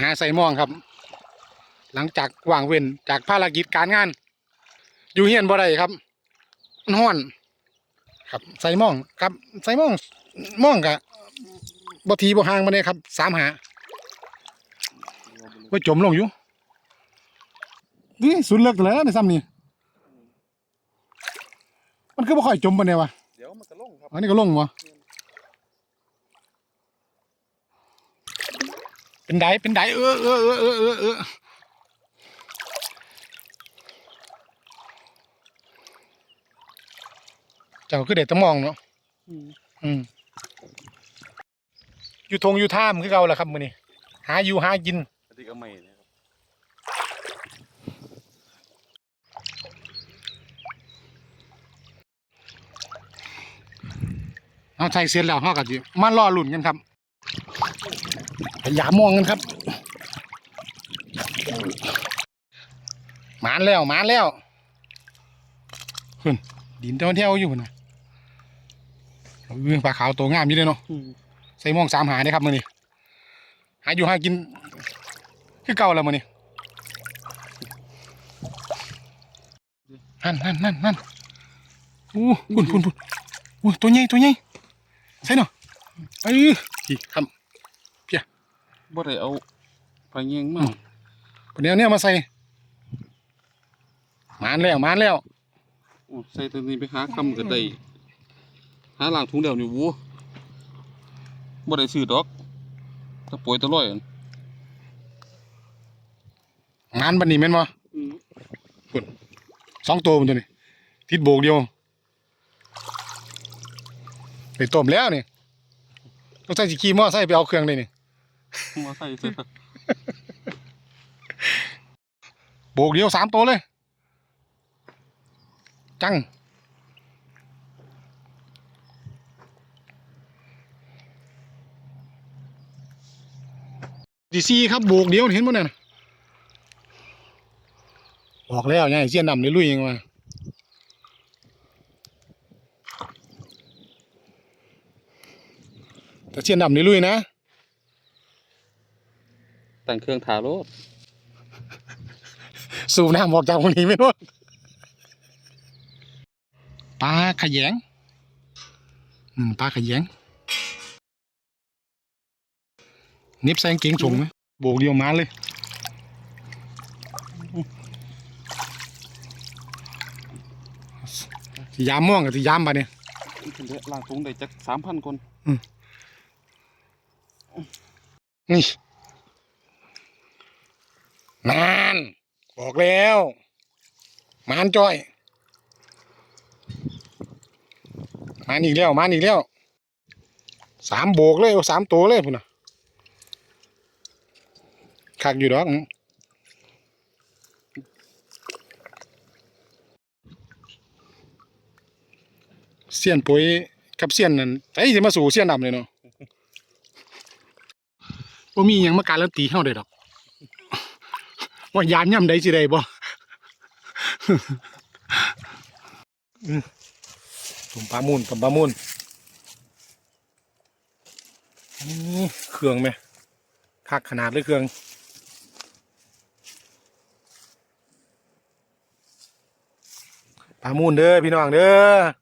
หาใส่หมองครับ หลังจากว่างเว้นจากภารกิจการงาน อยู่เฮียนบ่ได้ครับมันฮ้อนครับใส่หมองครับ ใส่หมองหมองกะบ่ทีบ่ห่างมาเนี่ยครับสามหาไว้จมลงอยู่นี่สุดเลิกแล้วในซ้ำนี่มันคือบ่ค่อยจมปานเนี่ยวะเดี๋ยวมันก็ลงครับอันนี้ก็ลงวะ เป็นไดเป็นไดเออเออเออเออเออเออเจ้าคือเด็ดตะมองเนาะอืมอยู่ทงอยู่ท่ามคือเก่าแหละครับมื้อนี้หาอยู่หากินอันนี้ก็ไม่นะครับเอาใส่เสร็จแล้วเฮาก็สิมารอลุ่นกันครับ พยายามมองกันครับหมานแล้วหมานแล้วขึ้นดินเท่าเที่ยวอยู่พุ่นนะเออปลาขาวตัวงามอยู่เลยเนาะใส่หมองสามหาได้ครับมื้อนี้หาอยู่หากิน คือเก่าแล้วมื้อนี้นั่นนั่นนั่นนั่นอู้พุ่นพุ่นพุ่นอู้ตัวใหญ่ตัวใหญ่ใส่เนาะเอ้ยพี่ครับ บ่ได้เอาไปเงี้ยงมาเดี๋ยวเนี้มาใส่หมานแล้วหมานแล้วโอ้ใส่ตัวนี้ไปหาคำก็ได้หาล้างถุงเดียวนี่วูบ่ได้ซื้อดอกถ้าป่วยตะร้อยอันหมานบันนี้แม่นบ่อืมสองตัวมันตัวนี้ทิศโบกเดียวไปต้มแล้วนี่ต้องใส่สิขี่มอไซค์ไปเอาเครื่องเลยนี่ มาใส่เสร็จแล้วโบกเดียวสามตัวเลย จัง ดีซีครับ โบกเดียวเห็นบ่เนี่ยน่ะออกแล้วไงเสี้ยนดำเลยลุยยังมาแต่เสี้ยนดำนี่ลุยนะ ตั้งเครื่องถารถสูบน้ำออกจากตรงนี้ไม่รู้ปลาขยงอืมปลาขยงนิบแซงเก่งส่งไหมโบกเดียวมาเลยสิยามม่วงกับสิยามปะเนี่ยเดี๋ยวล้างถุงได้จัก3,000คนนี่ นาน บอกแล้วมานจ้อยมานอีกแล้วมานอีกแล้วสามโบกเลยสามตัวเลยพุ่นนะคักอยู่ดอกเสียนปุ๋ยกับเสียนนั่นไอ้จะมาสู่เสียนดำเลยเนาะบ่มีหยังมาการันตีเฮาได้ดอก ว่ายามย่ำใดสิได้บ่อืมผมปลามูลผมปลามูลนี่เครื่องไหมคักขนาดเลยเครื่องปลามูลเด้อพี่น้องเด้อ